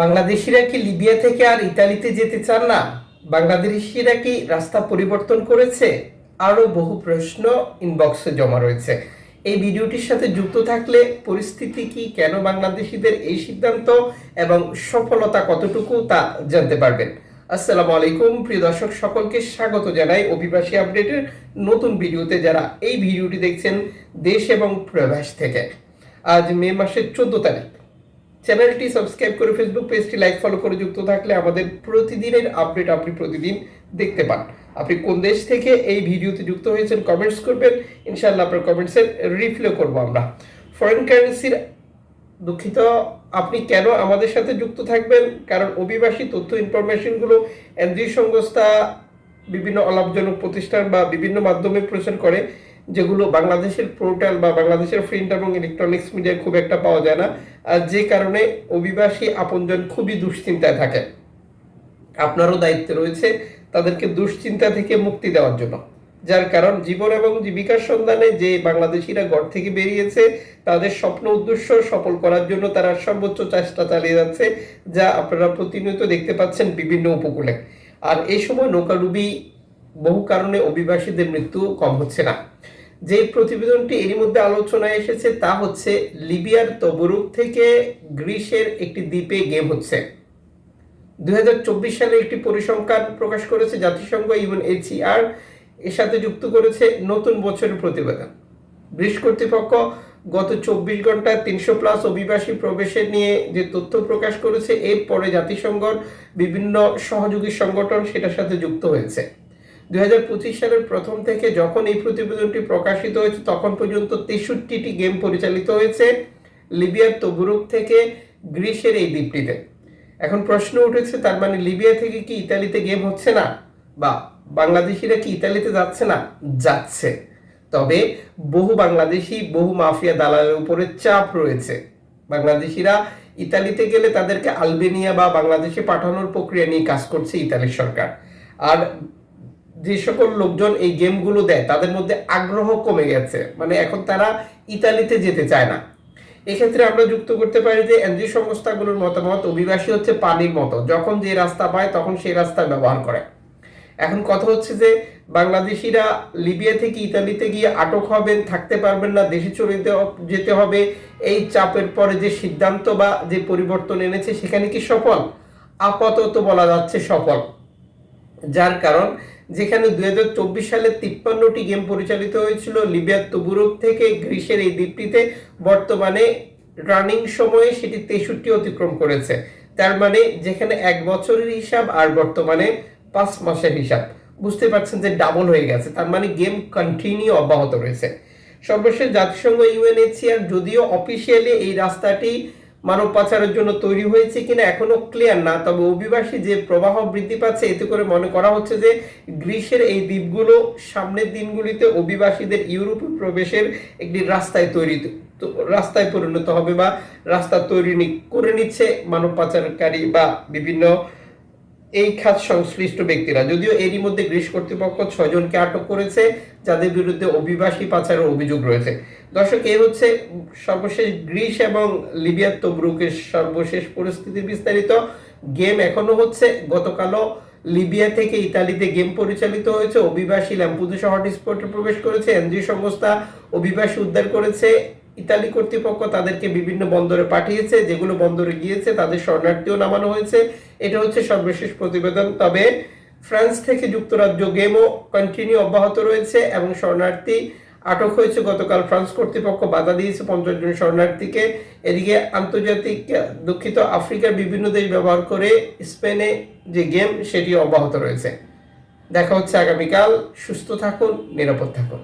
বাংলাদেশিরা কি লিবিয়া থেকে আর ইতালিতে যেতে চান না? বাংলাদেশিরা কি রাস্তা পরিবর্তন করেছে? আরও বহু প্রশ্ন ইনবক্সে জমা রয়েছে। এই ভিডিওটির সাথে যুক্ত থাকলে পরিস্থিতি কি, কেন বাংলাদেশিদের এই সিদ্ধান্ত এবং সফলতা কতটুকু তা জানতে পারবেন। আসসালামু আলাইকুম, প্রিয় দর্শক, সকলকে স্বাগত জানাই অভিবাসী আপডেটের নতুন ভিডিওতে যারা এই ভিডিওটি দেখছেন দেশ এবং প্রবাস থেকে। আজ মে মাসের চোদ্দ তারিখ। চ্যানেলটি সাবস্ক্রাইব করে ফেসবুক পেজটি লাইক ফলো করে যুক্ত থাকলে আমাদের প্রতিদিনের আপডেট আপনি প্রতিদিন দেখতে পান। আপনি কোন দেশ থেকে এই ভিডিওতে যুক্ত হয়েছেন কমেন্টস করবেন। ইনশাআল্লাহ আপনার কমেন্টসের রিপ্লে করব আমরা। ফরেন কারেন্সির দুঃখিত, আপনি কেন আমাদের সাথে যুক্ত থাকবেন? কারণ অভিবাসী তথ্য ইনফরমেশনগুলো এনজিও সংস্থা, বিভিন্ন অলাভজনক প্রতিষ্ঠান বা বিভিন্ন মাধ্যমে প্রচার করে। যেগুলো বাংলাদেশের পোর্টাল বা বাংলাদেশের প্রিন্ট এবং ইলেকট্রনিক্স মিডিয়ায় খুব একটা পাওয়া যায় না। আর যে কারণে অভিবাসী আপনজন খুবই দুশ্চিন্তায় থাকে। আপনারও দায়িত্ব রয়েছে তাদেরকে দুশ্চিন্তা থেকে মুক্তি দেওয়ার জন্য। যার কারণ জীবন এবং জীবিকার সন্ধানে যে বাংলাদেশিরা ঘর থেকে বেরিয়েছে, তাদের স্বপ্ন উদ্দেশ্য সফল করার জন্য তারা সর্বোচ্চ চেষ্টা চালিয়ে যাচ্ছে, যা আপনারা প্রতিনিয়ত দেখতে পাচ্ছেন বিভিন্ন উপকূলে। আর এই সময় নৌকাডুবি বহু কারণে অভিবাসীদের মৃত্যু কম হচ্ছে না। যে প্রতিবেদনটি এরই মধ্যে আলোচনায় এসেছে তা হচ্ছে, লিবিয়ার তবরুক থেকে গ্রিসের একটি দ্বীপে গেম হচ্ছে। দু হাজার চব্বিশ সালে একটি পরিসংখ্যান প্রকাশ করেছে, জাতিসংঘ ইউএনএইচসিআর এর সাথে যুক্ত করেছে নতুন বছরের প্রতিবেদন। গ্রিস কর্তৃপক্ষ গত চব্বিশ ঘন্টায় তিনশো প্লাস অভিবাসী প্রবেশের নিয়ে যে তথ্য প্রকাশ করেছে, এরপরে জাতিসংঘর বিভিন্ন সহযোগী সংগঠন সেটার সাথে যুক্ত হয়েছে। দুই হাজার পঁচিশ সালের প্রথম থেকে যখন এই প্রতিবেদনটি প্রকাশিত হয়েছে, তখন পর্যন্ত তেষট্টিটি গেম পরিচালিত হয়েছে লিবিয়ার তবুরুক থেকে গ্রিসের এই দ্বীপটিতে। এখন প্রশ্ন উঠেছে, তার মানে লিবিয়া থেকে কি ইতালিতে গেম হচ্ছে না? বা বাংলাদেশিরা কি ইতালিতে যাচ্ছে না? যাচ্ছে। তবে বহু বাংলাদেশি, বহু মাফিয়া দালালের উপরে চাপ রয়েছে। বাংলাদেশিরা ইতালিতে গেলে তাদেরকে আলবেনিয়া বা বাংলাদেশে পাঠানোর প্রক্রিয়া নিয়ে কাজ করছে ইতালির সরকার। আর যে সকল লোকজন এই গেমগুলো দেয়, তাদের মধ্যে আগ্রহ কমে গেছে। মানে এখন তারা ইতালিতে যেতে চায় না। এক্ষেত্রে আমরা যুক্ত করতে পারি যে এনজিও সংস্থাগুলোর মতামত, অভিবাসী হচ্ছে পানির মতো। যখন যে রাস্তা পায়, তখন সেই রাস্তা ব্যবহার করে। এখন কথা হচ্ছে যে বাংলাদেশিরা লিবিয়া থেকে ইতালিতে গিয়ে আটক হবেন, থাকতে পারবেন না, দেশে চলে যেতে হবে। এই চাপের পরে যে সিদ্ধান্ত বা যে পরিবর্তন এনেছে, সেখানে কি সফল? আপাতত বলা যাচ্ছে সফল। যার কারণ যেখানে দুই হাজার চব্বিশ সালে তিপ্পান্নটি গেম পরিচালিত হয়েছিল। লিবিয়ার তবুরুক থেকে গ্রিসের এই দ্বীপটিতে বর্তমানে রানিং সময়ে সেটি তেষট্টি অতিক্রম করেছে। তার মানে যেখানে এক বছরের হিসাব আর বর্তমানে পাঁচ মাসের হিসাব। বুঝতে পারছেন যে ডাবল হয়ে গেছে, তার মানে গেম কন্টিনিউ অব্যাহত রয়েছে। সর্বশেষ জাতিসংঘ ইউএনএইচসিআর যদিও অফিসিয়ালি এই রাস্তাটি মানব পাচারের জন্য তৈরি হয়েছে কিনা এখনও ক্লিয়ার না। তবে অভিবাসী যে প্রবাহ বৃদ্ধি পাচ্ছে, এতে করে মনে করা হচ্ছে যে গ্রীষ্মের এই দ্বীপগুলো সামনের দিনগুলিতে অভিবাসীদের ইউরোপে প্রবেশের একটি রাস্তায় তৈরি রাস্তায় পরিণত হবে বা রাস্তা তৈরি করে নিচ্ছে মানব পাচারকারী বা বিভিন্ন এই খাত সংশ্লিষ্ট ব্যক্তিরা। যদিও এরই মধ্যে গ্রিস কর্তৃপক্ষ ছয়জনকে আটক করেছে, যাদের বিরুদ্ধে অভিবাসী পাচারের অভিযোগ রয়েছে। দর্শক এই হচ্ছে সর্বশেষ গ্রিস এবং লিবিয়ার তবরুকের সর্বশেষ পরিস্থিতির বিস্তারিত। গেম এখনও হচ্ছে, গতকালও লিবিয়া থেকে ইতালিতে গেম পরিচালিত হয়েছে। অভিবাসী ল্যাম্পুদুসা হটস্পটে প্রবেশ করেছে, এনজিও সংস্থা অভিবাসী উদ্ধার করেছে। ইতালি কর্তৃপক্ষ তাদেরকে বিভিন্ন বন্দরে পাঠিয়েছে, যেগুলো বন্দরে গিয়েছে তাদের শরণার্থীও নামানো হয়েছে। এটা হচ্ছে সর্বশেষ প্রতিবেদন। তবে ফ্রান্স থেকে যুক্তরাজ্য গেমও কন্টিনিউ অব্যাহত রয়েছে এবং শরণার্থী আটক হয়েছে। গতকাল ফ্রান্স কর্তৃপক্ষ বাধা দিয়েছে পঞ্চাশ জন শরণার্থীকে। এদিকে আন্তর্জাতিক দুঃখিত আফ্রিকার বিভিন্ন দেশ ব্যবহার করে স্পেনে যে গেম সেটি অব্যাহত রয়েছে। দেখা হচ্ছে আগামীকাল। সুস্থ থাকুন, নিরাপদ থাকুন।